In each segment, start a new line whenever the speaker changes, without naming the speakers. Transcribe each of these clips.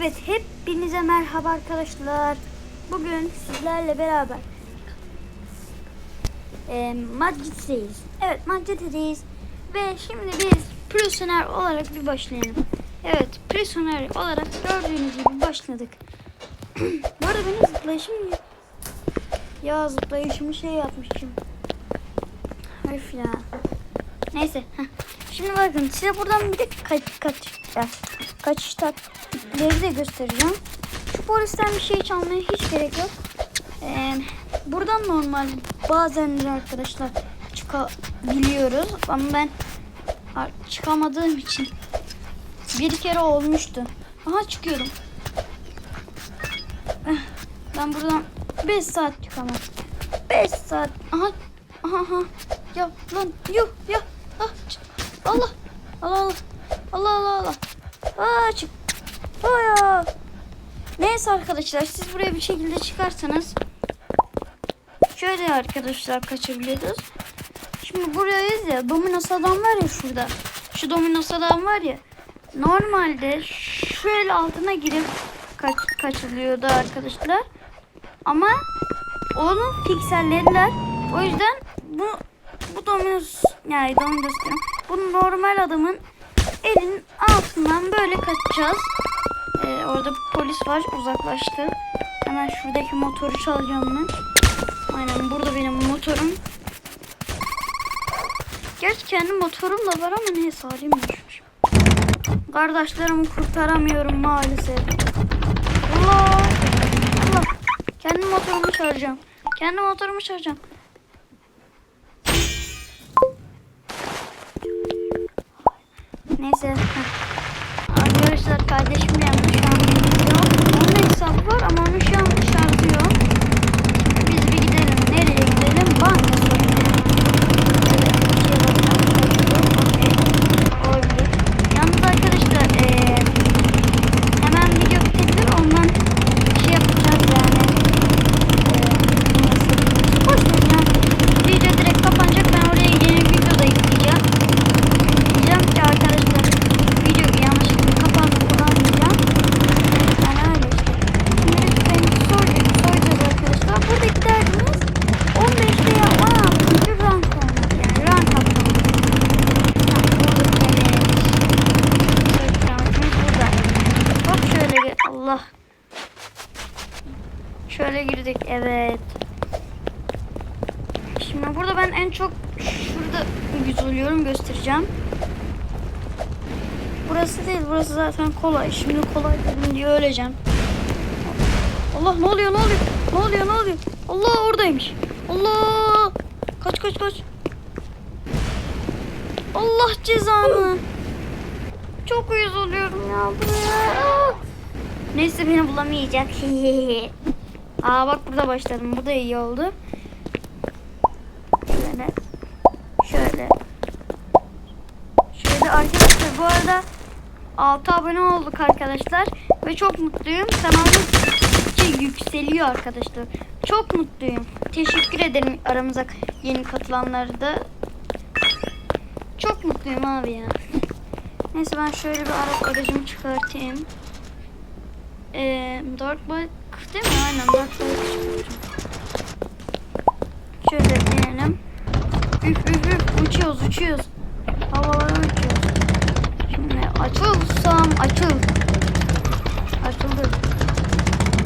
Evet, hepinize merhaba arkadaşlar. Bugün sizlerle beraber e, Madrid'deyiz. Evet, Madrid'deyiz. Ve şimdi biz prisoner olarak bir başlayalım. Evet, prisoner olarak gördüğünüz gibi başladık. Bu arada benim zıplayışım ya. Zıplayışımı şey yapmışım. Öf ya. Neyse. heh. Şimdi bakın size buradan bir de kaç kaç ya, kaçış taktikleri de göstereceğim. Şu polisten bir şey çalmaya hiç gerek yok. Ee, buradan normal bazen arkadaşlar çıkabiliyoruz ama ben çıkamadığım için bir kere olmuştu. Aha çıkıyorum. Eh, Ben buradan 5 saat çıkamam. 5 saat. Aha. Aha aha. Ya lan yuh ya. Ah. Allah. Allah Allah. Allah Allah Allah. Aa çık. Aa. Neyse arkadaşlar siz buraya bir şekilde çıkarsanız şöyle arkadaşlar kaçabiliyoruz. Şimdi buradayız ya Dominos adam var ya şurada. Şu Dominos adam var ya. Normalde şöyle altına girip kaç, kaçılıyordu arkadaşlar. Ama onu piksellediler. O yüzden bu bu Dominos yani Dominos diyorum. Bu normal adamın elinin altından böyle kaçacağız. Ee, orada polis var uzaklaştı. Hemen şuradaki motoru çalacağım ben. Aynen burada benim motorum. Gerçi kendi motorum da var ama neyse alayım ben şunu. Kardeşlerimi kurtaramıyorum maalesef. Allah! Allah! Kendi motorumu çalacağım. Kendi motorumu çalacağım. Neyse. Arkadaşlar kardeşim yanlış şu an gidiyor. Onun hesabı var ama onun şu an şartı yok. Biz bir gidelim. Nereye gidelim? Banka soyunca. Olabilir. Yalnız arkadaşlar eee hemen video bitebilir. Ondan şey yapacağız yani. Eee nasıl? Boş verin ya. Video direkt kapanacak. Ben oraya yeni video da yükleyeceğim. Diyeceğim ki arkadaşlar video yanlışlıkla kapandı falan diyeceğim. Yani öyle işte. Şimdi biz beni soyacağız, soyacağız arkadaşlar. Buradaki derdimiz 15'te ya. Aa, bir rank olmak yani. Rank atlamak. Ha, buradaki evet. Rankımız burada. Hop şöyle gel. Allah. Şöyle girdik. Evet. Şimdi burada ben en çok şurada yüz oluyorum göstereceğim. Burası değil burası zaten kolay. Şimdi kolay dedim diye öleceğim. Allah ne oluyor ne oluyor? Ne oluyor ne oluyor? Allah oradaymış. Allah! Kaç kaç kaç. Allah cezanı. Çok uyuz oluyorum ya buraya. Neyse beni bulamayacak. Aa bak burada başladım. Bu da iyi oldu. Şöyle. Şöyle. Şöyle arkadaşlar bu arada 6 abone olduk arkadaşlar. Ve çok mutluyum. Kanalım gittikçe yükseliyor arkadaşlar. Çok mutluyum. Teşekkür ederim aramıza yeni katılanları da. Çok mutluyum abi ya. Neyse ben şöyle bir ara aracımı çıkartayım. Ee, Dark Bike değil mi? Aynen Dark Bike. Şöyle diyelim. Üf üf üf uçuyoruz uçuyoruz. Havalara uçuyoruz. Şimdi açılsam açıl. Açıldı.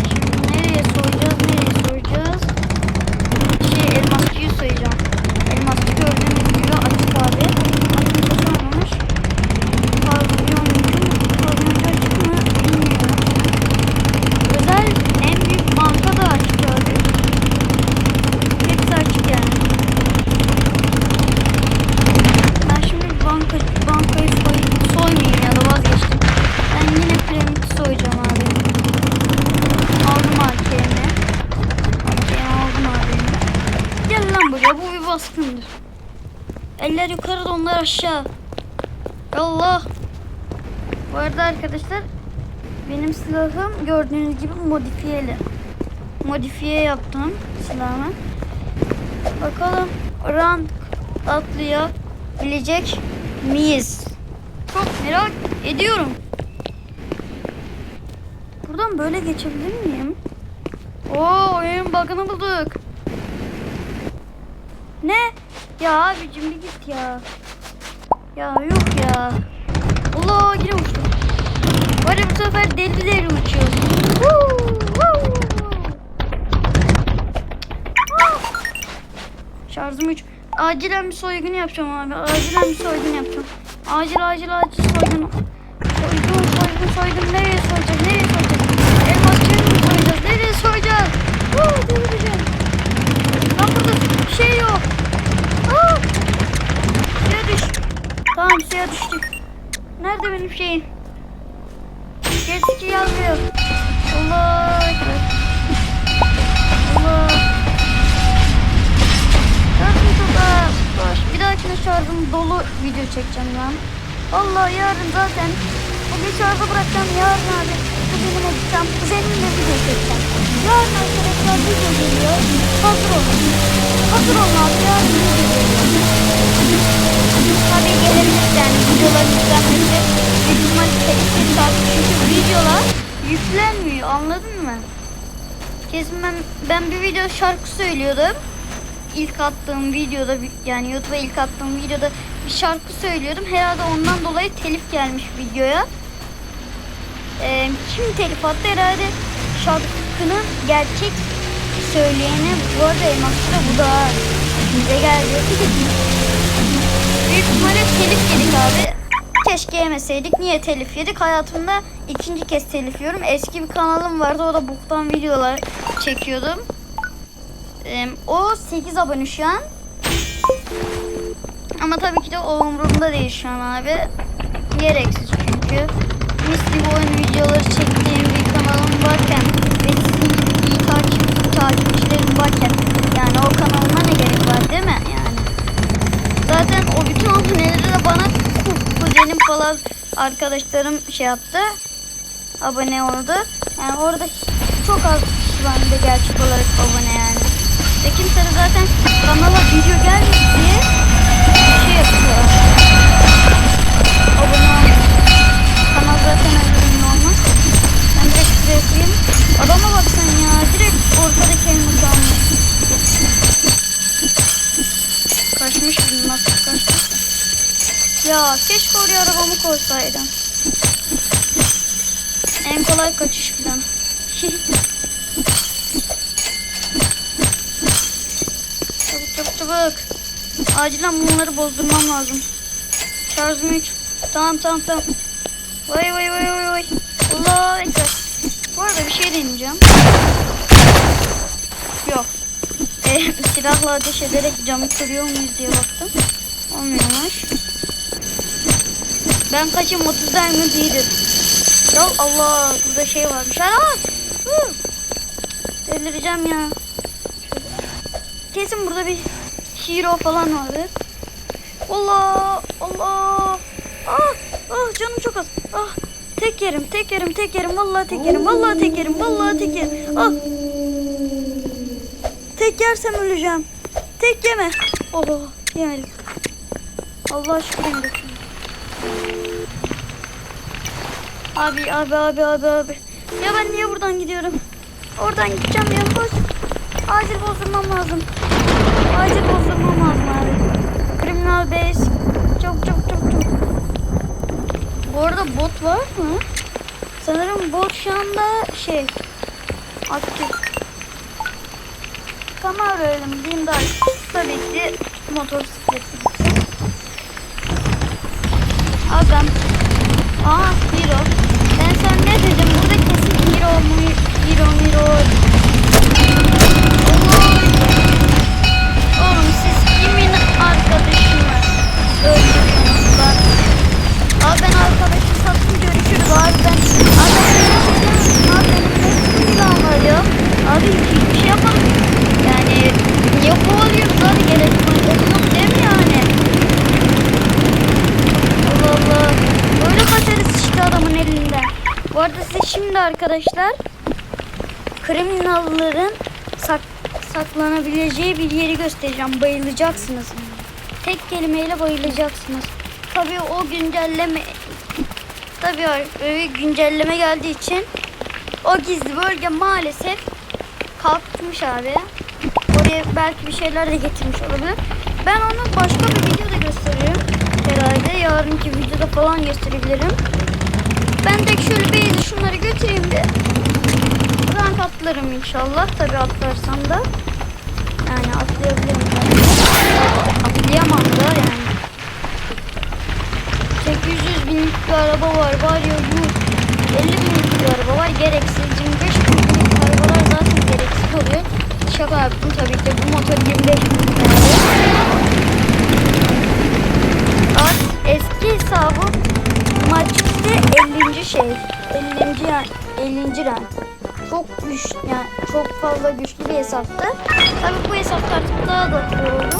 Şimdi nereye soyacağız nereye soyacağız? Şey elmasçıyı soyacağım. Elmasçı gördüğünüz gibi açık abi. Açıkta sormamış. Pavyoncu mu? Pavyoncu açık mı? Bilmiyorum. Özel en büyük banka da açık gördük. Hepsi açık yani. Ben şimdi banka, bankayı soy, soymayayım ya da vazgeçtim. Ben yine piramit soyacağım abi. Aldım AKM'i. AKM'i aldım abi. Gel lan baskındır. Eller yukarı onlar aşağı. Allah. Bu arada arkadaşlar benim silahım gördüğünüz gibi modifiyeli. Modifiye yaptım silahımı. Bakalım rank atlayabilecek miyiz? Çok merak ediyorum. Buradan böyle geçebilir miyim? Oo oyun bug'ını bulduk. Ne? Ya abicim bir git ya. Ya yok ya. Allah yine uçtum. Var ya bu sefer deli deli uçuyoruz. Şarjım 3. Acilen bir soygun yapacağım abi. Acilen bir soygun yapacağım. Acil acil acil soygun. Soygun soygun soygun. Nereye soyacağız? Nereye soyacağız? Elmasçıya mı soyacağız? Nereye soyacağız? Woo, delireceğim. Lan burada bir şey yok. Aa! Suya düş. Tamam suya düştük. Şeyim? Gerisi yazmıyor. Allah. Allah. Çok az. Boş. Bir dahakine şarjım dolu video çekeceğim lan. Vallahi yarın zaten bugün şarjı bırakacağım. Yarın abi kuzenime gideceğim. Kuzenimle video çekeceğim. Yarın arkadaşlar video geliyor. Hazır olun. Hazır olun abi. Yarın video geliyor. Tabii gelebilir yani videoların yüklenmesi. İhtimal tehlikeli saat. Çünkü videolar yüklenmiyor. Anladın mı? Kesin ben, ben bir video şarkı söylüyordum. İlk attığım videoda yani YouTube'a ilk attığım videoda bir şarkı söylüyordum. Herhalde ondan dolayı telif gelmiş videoya. Ee, kim telif attı? Herhalde şarkının gerçek söyleyeni bu arada Elmas'ta bu da bize geldi. Büyük ihtimalle telif yedik abi. Keşke yemeseydik. Niye telif yedik? Hayatımda ikinci kez telif yiyorum. Eski bir kanalım vardı. O da boktan videolar çekiyordum. O 8 abone şu an. Ama tabii ki de o umurumda değil şu an abi. Gereksiz çünkü. Mis gibi oyun videoları çektiğim bir kanalım varken ve sizin gibi iyi takip, takipçilerim varken yani o kanalıma ne gerek var değil mi? Yani zaten o bütün aboneleri de bana kuzenim falan arkadaşlarım şey yaptı. Abone oldu. Yani orada çok az kişi bende gerçek olarak abone yani. Ve kimse de zaten kanala video gelmiş diye şey yapıyor. Abone olmuyor. Kanal zaten öyle olmaz. Ben direkt şuraya koyayım. Adama bak sen ya. Direkt ortadaki elması almış. Kaçmış kaçmış. Ya keşke oraya arabamı koysaydım. En kolay kaçış falan. çabuk çabuk çabuk. Acilen bunları bozdurmam lazım. Şarjım 3. Tamam tamam tamam. Vay vay vay vay vay. Allah ekber. Bu arada bir şey deneyeceğim. Yok. E, silahla ateş ederek camı kırıyor muyuz diye baktım. Olmuyormuş. Ben kaçım 30 diamond iyidir. Ya Allah burada şey varmış. Aa! Hı! Delireceğim ya. Kesin burada bir hero falan vardır. Allah Allah. Ah, ah canım çok az. Ah tek yerim tek yerim tek yerim vallahi tek yerim vallahi tek yerim vallahi tek yerim. Ah. Tek yersem öleceğim. Tek yeme. Oh yemedim. Allah şükür yemedim. Abi abi abi abi abi. Ya ben niye buradan gidiyorum? Oradan gideceğim ya koş. Acil bozdurmam lazım. Acil bozdurmam lazım abi. Criminal base. Çok çok çok çok. Bu arada bot var mı? Sanırım bot şu anda şey aktif. Kamera diyeyim daha tabii ki motosikletli gideceğim. Arkadaşlar kriminalların sak saklanabileceği bir yeri göstereceğim. Bayılacaksınız. Tek kelimeyle bayılacaksınız. Tabii o güncelleme tabii öyle güncelleme geldiği için o gizli bölge maalesef kalkmış abi. Oraya belki bir şeyler de getirmiş olabilir. Ben onu başka bir videoda gösteririm. Herhalde yarınki videoda falan gösterebilirim. Ben de şöyle beyzi şunları götüreyim de rank atlarım inşallah. Tabi atlarsam da. Yani atlayabilirim. Atlayamam da yani. 800 binlik bir araba var var ya yuh. 50 binlik bir araba var gereksiz. 25 binlik arabalar zaten gereksiz oluyor. Şaka yaptım tabii ki bu motor 25 binlik araba. Şey. 50. yani 50. rank. Çok güç yani çok fazla güçlü bir hesaptı. Tabii bu hesapta artık daha da oldu.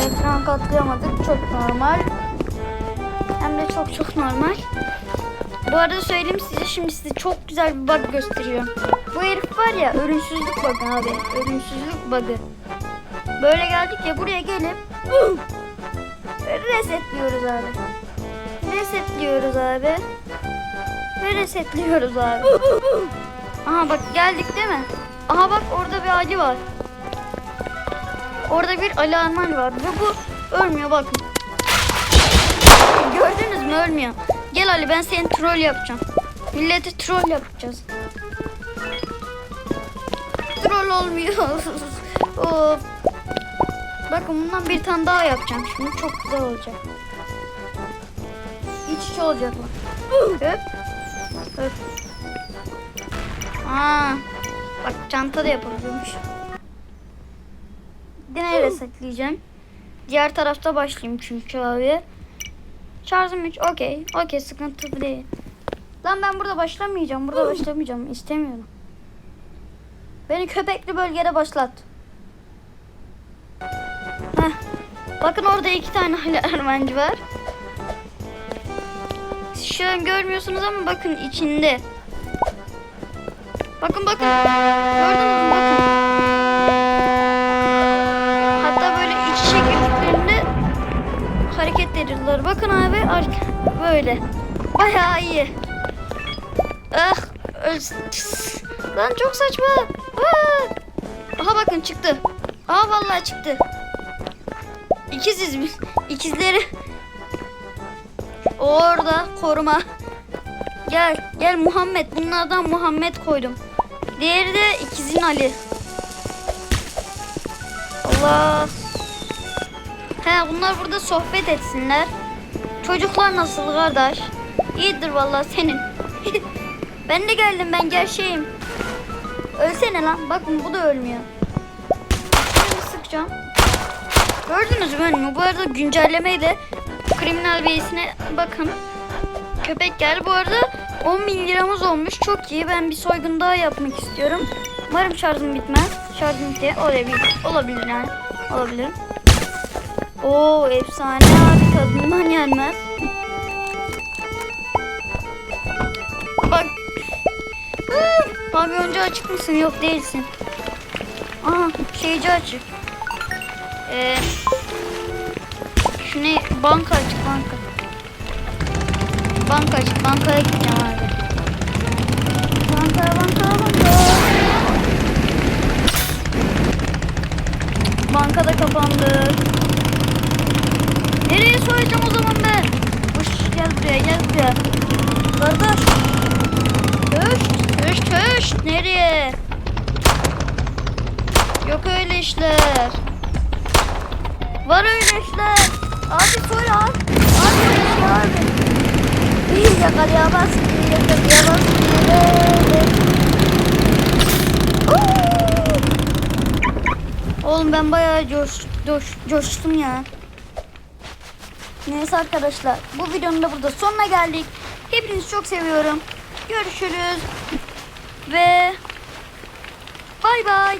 Evet rank atlayamadık. Çok normal. Hem de çok çok normal. Bu arada söyleyeyim size şimdi size çok güzel bir bug gösteriyorum. Bu herif var ya ölümsüzlük bug'ı abi. Ölümsüzlük bug'ı. Böyle geldik ya buraya gelip resetliyoruz abi. Resetliyoruz abi. Ve resetliyoruz abi. Aha bak geldik değil mi? Aha bak orada bir Ali var. Orada bir Ali Arman var. Ve bu ölmüyor bakın. Gördünüz mü ölmüyor. Gel Ali ben seni troll yapacağım. Milleti troll yapacağız. Troll olmuyor. of. Bakın bundan bir tane daha yapacağım şimdi. Çok güzel olacak. İç içe olacak mı? Öp. Öp. Aa, bak çanta da yapabiliyormuş. Yine resetleyeceğim. Diğer tarafta başlayayım çünkü abi. Şarjım 3. Okey. Okey sıkıntı değil. Lan ben burada başlamayacağım. Burada başlamayacağım. İstemiyorum. Beni köpekli bölgede başlat. Heh. Bakın orada iki tane hala var. Şu an görmüyorsunuz ama bakın içinde. Bakın bakın. Gördünüz mü? Bakın. Hatta böyle iç içe girdiklerinde hareket ediyorlar. Bakın abi böyle. Bayağı iyi. Ah, Lan çok saçma. Aa! Aha bakın çıktı. Aha vallahi çıktı. İkiziz biz. İkizleri. Orada koruma. Gel gel Muhammed. Bunlardan Muhammed koydum. Diğeri de ikizin Ali. Allah. He bunlar burada sohbet etsinler. Çocuklar nasıl kardeş? İyidir vallahi senin. ben de geldim ben gerçeğim. Ölsene lan. Bakın bu da ölmüyor. Şimdi sıkacağım. Gördünüz mü? Bu arada güncellemeyle kriminal beysine bakın. Köpek geldi. Bu arada 10 bin liramız olmuş. Çok iyi. Ben bir soygun daha yapmak istiyorum. Umarım şarjım bitmez. Şarjım bitti. Olabilir. Olabilir yani. Olabilir. Oo efsane abi tadından yenmez. Bak. Abi önce açık mısın? Yok değilsin. Aa şeyci açık. Ee, şu ne? Banka açık banka. Banka açık. Bankaya gideceğim abi. Banka banka banka. Banka da kapandı. Nereye soyacağım o zaman ben? Hoş gel buraya gel buraya. Kardeş. Höşt höşt höşt. Nereye? Yok öyle işler. Var öyle işler. Abi soy abi. Abi şey abi. İyi yakalayamaz ki. Yakalayamaz ki. Oğlum ben bayağı coş, coş, coştum ya. Neyse arkadaşlar bu videonun da burada sonuna geldik. Hepinizi çok seviyorum. Görüşürüz. Ve bay bay.